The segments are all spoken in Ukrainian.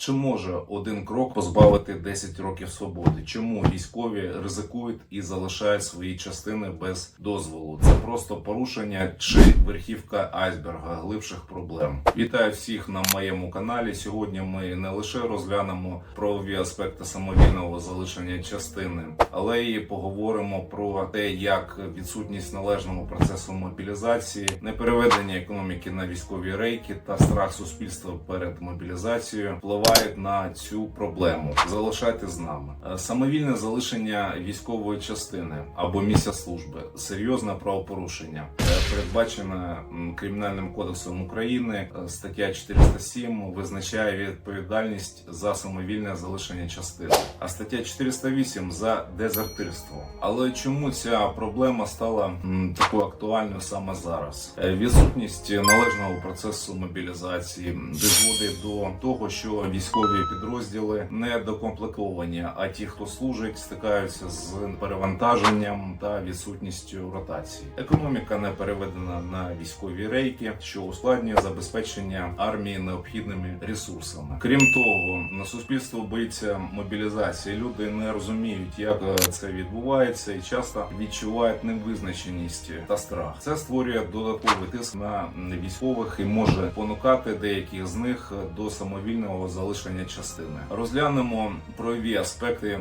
Чи може один крок позбавити 10 років свободи? Чому військові ризикують і залишають свої частини без дозволу? Це просто порушення чи верхівка айсберга глибших проблем. Вітаю всіх на моєму каналі. Сьогодні ми не лише розглянемо правові аспекти самовільного залишення частини, але й поговоримо про те, як відсутність належного процесу мобілізації, непереведення економіки на військові рейки та страх суспільства перед мобілізацією впливають на цю проблему. Залишайте з нами. Е, самовільне залишення військової частини або місця служби. Серйозне правопорушення, Передбачене м, кримінальним кодексом України. Е, Стаття 407 визначає відповідальність за самовільне залишення частини, а стаття 408 за дезертирство. Але чому ця проблема стала такою актуальною саме зараз? Е, Відсутність належного процесу мобілізації призводить до того, що військові підрозділи не докомплектовані, а ті, хто служить, стикаються з перевантаженням та відсутністю ротації. Економіка не переведена на військові рейки, що ускладнює забезпечення армії необхідними ресурсами. Крім того, на суспільство боїться мобілізації. Люди не розуміють, як е, це відбувається, і часто відчувають невизначеність та страх. Це створює додатковий тиск на військових і може понукати деяких з них до самовільного залишення частини. Розглянемо правові аспекти.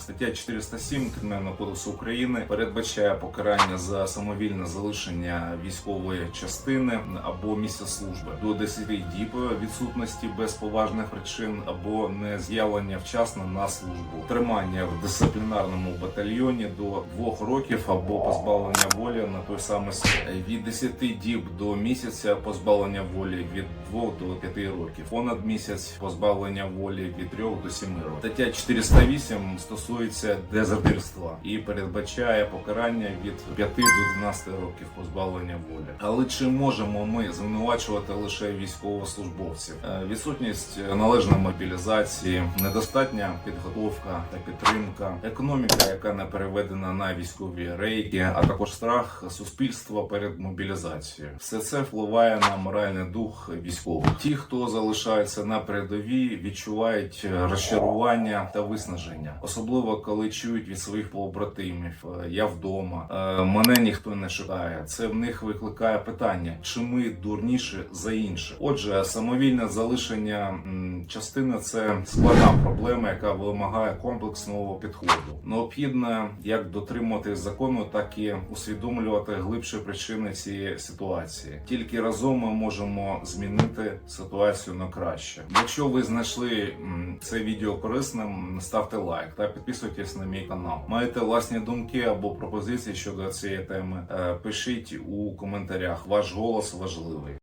Стаття 407 Кримінального кодексу України передбачає покарання за самовільне залишення військової частини або місця служби до 10 діб відсутності без поважних причин або не з'явлення вчасно на службу, тримання в дисциплінарному батальйоні до 2 років або позбавлення волі на той самий срок. від 10 діб до місяця позбавлення волі від 2 до 5 років, понад місяць позбавлення волі від 3 до 7 років. Стаття 408 стосується дезертирства і передбачає покарання від 5 до 12 років позбавлення волі. Але чи можемо ми звинувачувати лише військовослужбовців? Е, Відсутність належної мобілізації, недостатня підготовка та підтримка, економіка, яка не переведена на військові рейки, а також страх суспільства перед мобілізацією. Все це впливає на моральний дух військових. Ті, хто залишається на передовій, відчувають розчарування та виснаження, особливо коли чують від своїх побратимів я вдома, е, мене ніхто не шукає. Це в них викликає питання, чи ми дурніші за інших. Отже, самовільне залишення частини це складна проблема, яка вимагає комплексного підходу. Необхідно як дотримуватись закону, так і усвідомлювати глибші причини цієї ситуації. Тільки разом ми можемо змінити ситуацію на краще. Якщо ви знайшли це відео корисним, ставте лайк та підписуйтесь на мій канал. Маєте власні думки або пропозиції щодо цієї теми? е, Пишіть у коментарях. Ваш голос важливий.